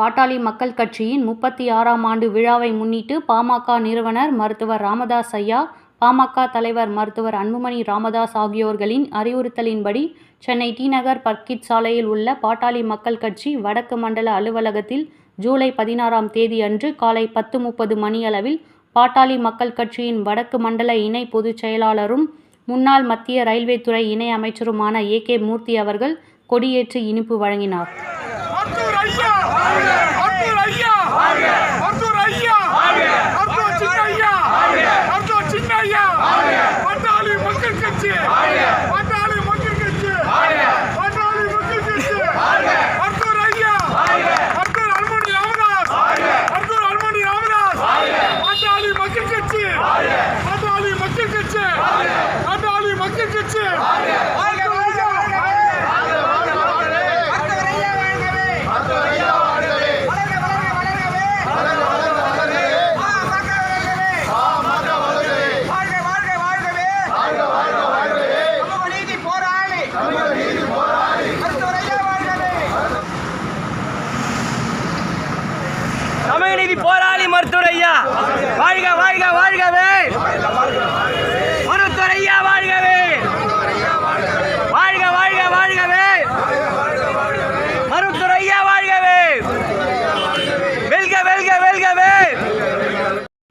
பாட்டாளி மக்கள் கட்சியின் முப்பத்தி ஆறாம் ஆண்டு விழாவை முன்னிட்டு பாமக நிறுவனர் மருத்துவர் ராமதாஸ் ஐயா பாமக தலைவர் மருத்துவர் அன்புமணி ராமதாஸ் ஆகியோர்களின் அறிவுறுத்தலின்படி சென்னை டி நகர் பர்கிட் சாலையில் உள்ள பாட்டாளி மக்கள் கட்சி வடக்கு மண்டல அலுவலகத்தில் ஜூலை பதினாறாம் தேதி அன்று காலை பத்து முப்பது மணியளவில் பாட்டாளி மக்கள் கட்சியின் வடக்கு மண்டல இணை பொதுச் செயலாளரும் முன்னாள் மத்திய ரயில்வே துறை இணை அமைச்சருமான ஏ கே மூர்த்தி அவர்கள் கொடியேற்றி இனிப்பு வழங்கினார் மருத்துவர் ஐயா மருத்துவர் ஐயா மருத்துவர் ஐயா மருத்துவர் சின்ன ஐயா மருத்துவர் சின்ன ஐயா பட்டாளி மக்கள் கட்சி பட்டாளி மக்கள் கட்சி பட்டாளி மக்கள் கட்சி மருத்துவர் ஐயா மருத்துவர் அல்மணி ராமதாஸ் மருத்துவர் அல்மணி ராமதாஸ் பட்டாளி மக்கள் கட்சி பட்டாளி மக்கள் கட்சி பட்டாளி மக்கள் கட்சி வாழ்க வாழ்க சமூக நீதி போராளி மருத்துவர் ஐயா வாழ்க வாழ்க வாழ்கவே. மருத்துவர் ஐயா வாழ்கவே. வாழ்க வாழ்க வாழ்கவே. மருத்துவர் ஐயா வாழ்கவே. வெல்க வெல்க வெல்கவே.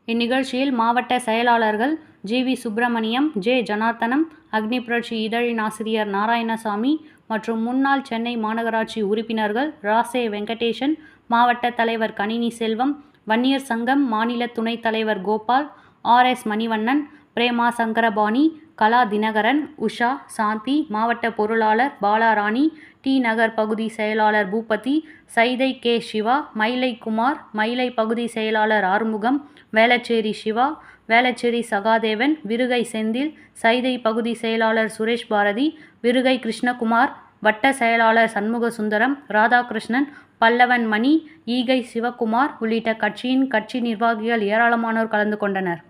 இந்நிகழ்ச்சியில் மாவட்ட செயலாளர்கள் G V Subramaniam J Janardhanam Agni Puratchi இதழின் ஆசிரியர் நாராயணசாமி மற்றும் முன்னாள் சென்னை மாநகராட்சி உறுப்பினர்கள் ராசே வெங்கடேஷன் மாவட்ட தலைவர் கணினி செல்வம் வன்னியர் சங்கம் மாநில துணைத் தலைவர் கோபால் ஆர் எஸ் மணிவண்ணன் பிரேமா சங்கரபாணி கலா தினகரன் உஷா சாந்தி மாவட்ட பொருளாளர் பாலாராணி டி நகர் பகுதி செயலாளர் பூபதி சைதை கே சிவா மயிலை குமார் மயிலை பகுதி செயலாளர் ஆறுமுகம் வேளச்சேரி சிவா வேளச்சேரி சகாதேவன் விருகை செந்தில் சைதை பகுதி செயலாளர் சுரேஷ் பாரதி விருகை கிருஷ்ணகுமார் வட்ட செயலாளர் சண்முக சுந்தரம் ராதாகிருஷ்ணன் பல்லவன் மணி ஈகை சிவகுமார் உள்ளிட்ட கட்சியின் கட்சி நிர்வாகிகள் ஏராளமானோர் கலந்து கொண்டனர்.